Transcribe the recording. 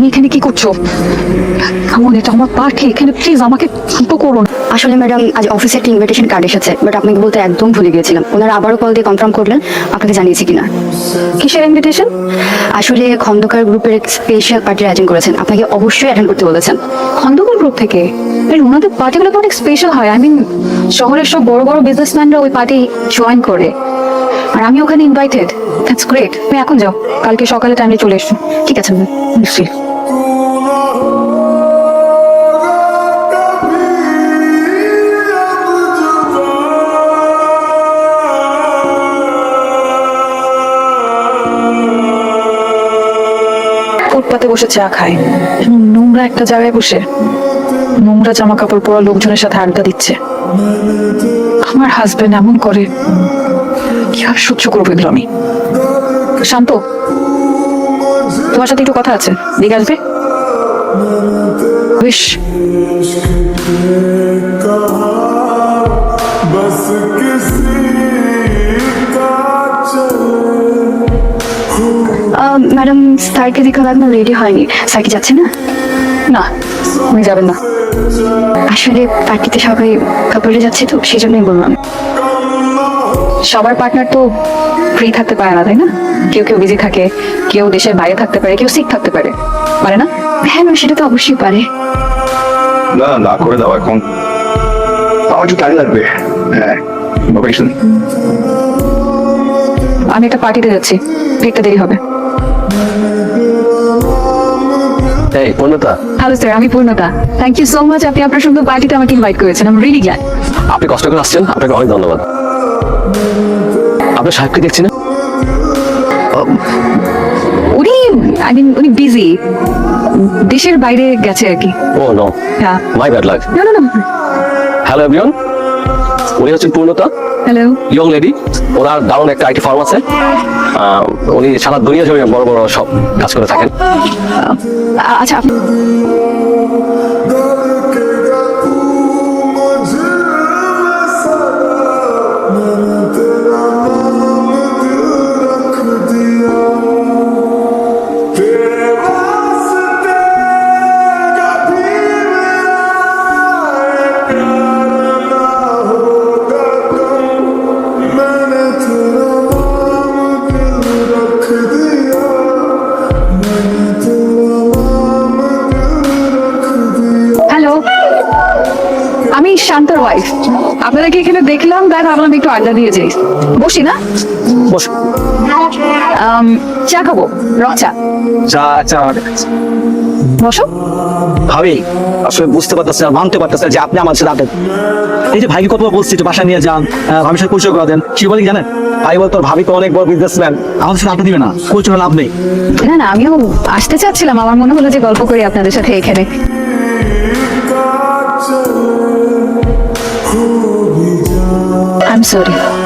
তুমি এখানে কি করছ? কেমন এটা আমার পার্টি এখানে প্লিজ আমাকে ছোট করো না। আসলে ম্যাডাম আজ অফিসে একটা ইনভিটেশন কার্ড এসেছে বাট আপনাকে বলতে একদম ভুলে গিয়েছিলাম। ওনারা আবারও কল দিয়ে কনফার্ম করলেন আপনাকে জানিয়েছি কিনা। কিসের ইনভিটেশন আসলে খন্দকার গ্রুপের স্পেশাল পার্টির আয়োজন করেছেন আপনাকে অবশ্যই অ্যাটেন্ড করতে বলেছেন। খন্দকার গ্রুপ থেকে? আরে ওনাদের পার্টিগুলো অনেক স্পেশাল হয়। আই মিন শহরের সব বড় বড় বিজনেসম্যানরা ওই পার্টি জয়েন করে। আর আমি ওখানে ইনভাইটেড দ্যাটস গ্রেট তুমি এখন যাও। কালকে সকালে টাইমে চলে এসো। ঠিক আছে নিশ্চয়ই। ফুটপাতে বসে চা খায়। নোংরা একটা জায়গায় বসে নোংরা জামা কাপড় পরা লোকজনের সাথে আড্ডা দিচ্ছে। আমার হাজবেন্ড এমন করে, কি আর সহ্য করব এগুলো আমি? শান্ত, তোমার সাথে একটু কথা আছে দিকে আসবে? বেশ। স্যারকে দেখা এখনও রেডি হয়নি। স্যার কি যাচ্ছে না? না উনি যাবেন না। আসলে পার্টিতে সবাই কাপড়ে যাচ্ছে তো সেই জন্যই বললাম। সবার পার্টনার তো ফ্রি থাকতে পারে না তাই না? কেউ কেউ বিজি থাকে কেউ দেশের বাইরে থাকতে পারে কেউ সিক থাকতে পারে। পারে না? হ্যাঁ ম্যাম সেটা তো অবশ্যই পারে। না না করে দাও এখন। আমার একটু টাইম লাগবে। হ্যাঁ আমি একটা পার্টিতে যাচ্ছি ফিরতে দেরি হবে। এই পূর্ণতা হ্যালো স্যার আমি পূর্ণতা। থ্যাংক ইউ সো মাচ আপনি আপনার সুন্দর পার্টিতে আমাকে ইনভাইট করেছেন। আম রিলি গ্ল্যাড আপনি কষ্ট করে আসছেন আপনাকে অনেক ধন্যবাদ। আপনার সাহেবকে দেখছি না উনি আই মিন উনি বিজি দেশের বাইরে গেছে আর কি। ও নো হ্যাঁ। মাই ব্যাড লাক না না না হ্যালো এভরিওয়ান উনি হচ্ছেন পূর্ণতা। হ্যালো ইয়ং লেডি ওনার দারুণ একটা আইটি ফার্ম আছে। উনি সারা দুনিয়া জুড়ে বড় বড় সব কাজ করে থাকেন। আচ্ছা Thank you. শান্তর ওয়াইফ এখানে দেখলাম? তাই ভাবলাম একটু আড্ডা দিয়ে যাই। বসি না? বস। আম, চা খাব রং চা। বসো। ভাবি আসলে বুঝতে পারতেছে না মানতে পারতেছে না যে আপনি আমার সাথে এই যে ভাইকে কতবার বলছি একটু বাসা নিয়ে যান আহ, ভাবির সাথে পরিচয় করে দেন কি বলি জানেন? ভাই বল তোর ভাবি তো অনেক বড় বিজনেসম্যান আমাদের সাথে আড্ডা দিবে না পরিচয় লাভ নেই। না না আমিও আসতে চাচ্ছিলাম আমার মনে হলো যে গল্প করি আপনাদের সাথে এখানে। I'm sorry.